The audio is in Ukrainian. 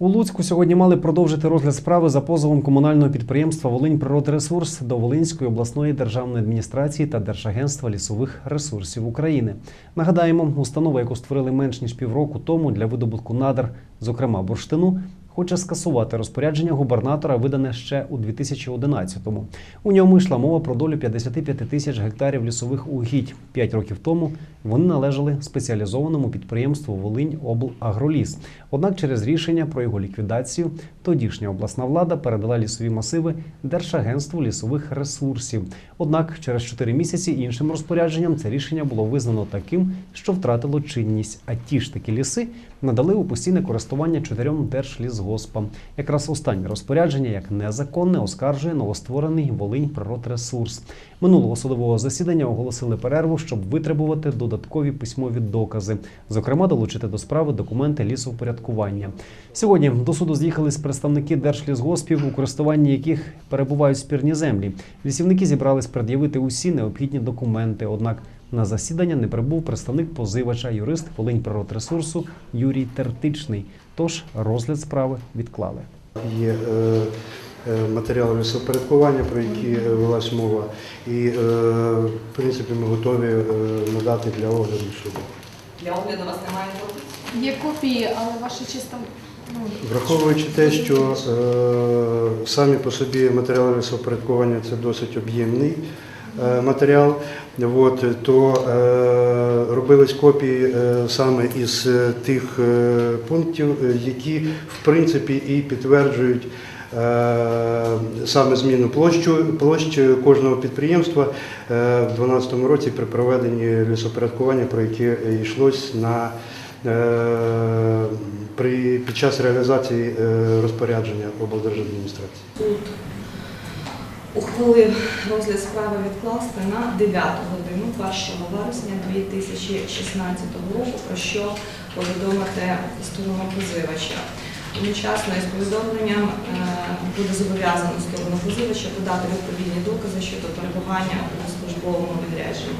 У Луцьку сьогодні мали продовжити розгляд справи за позовом комунального підприємства Волинь Природресурс до Волинської обласної державної адміністрації та Держагентства лісових ресурсів України. Нагадаємо, установа, яку створили менш ніж півроку тому для видобутку надр, зокрема бурштину, хоче скасувати розпорядження губернатора, видане ще у 2011-му. У ньому йшла мова про долю 55 тисяч гектарів лісових угідь. П'ять років тому вони належали спеціалізованому підприємству Волинь облагроліс. Однак через рішення про його ліквідацію тодішня обласна влада передала лісові масиви Держагентству лісових ресурсів. Однак через 4 місяці іншим розпорядженням це рішення було визнано таким, що втратило чинність. А ті ж такі ліси надали у постійне користування чотирьом держлісгоспам. Якраз останнє розпорядження, як незаконне, оскаржує новостворений Волинь Природресурс. Минулого судового засідання оголосили перерву, щоб витребувати додаткові письмові докази, зокрема долучити до справи документи лісовпорядкування. Сьогодні до суду з'їхались представники держлісгоспів, у користуванні яких перебувають спірні землі. Лісівники зібрались пред'явити усі необхідні документи. Однак на засідання не прибув представник позивача, юрист Волинь Природресурсу Юрій Тертичний. Тож розгляд справи відклали. Є е, е, матеріали лісопорядкування, про які е, велась мова, і е, в принципі ми готові надати для огляду суду. Для огляду вас немає копій? Є копії, але ваша чиста ну, Враховуючи те, що е, самі по собі матеріали лісопорядкування це досить об'ємний матеріал, от, то е, робились копії е, саме із е, тих е, пунктів, е, які в принципі і підтверджують. е, Саме зміну площу, площ кожного підприємства е, в 2012 році при проведенні лісопорядкування, про яке йшлось на е, при, під час реалізації е, розпорядження облдержадміністрації. Ухвалив розгляд справи відкласти на 9 годину 1 вересня 2016 року, про що повідомити сторону позивача. Одночасно із повідомленням е, буде зобов'язано сторону позивача подати відповідні докази щодо перебування у службовому відрядженні.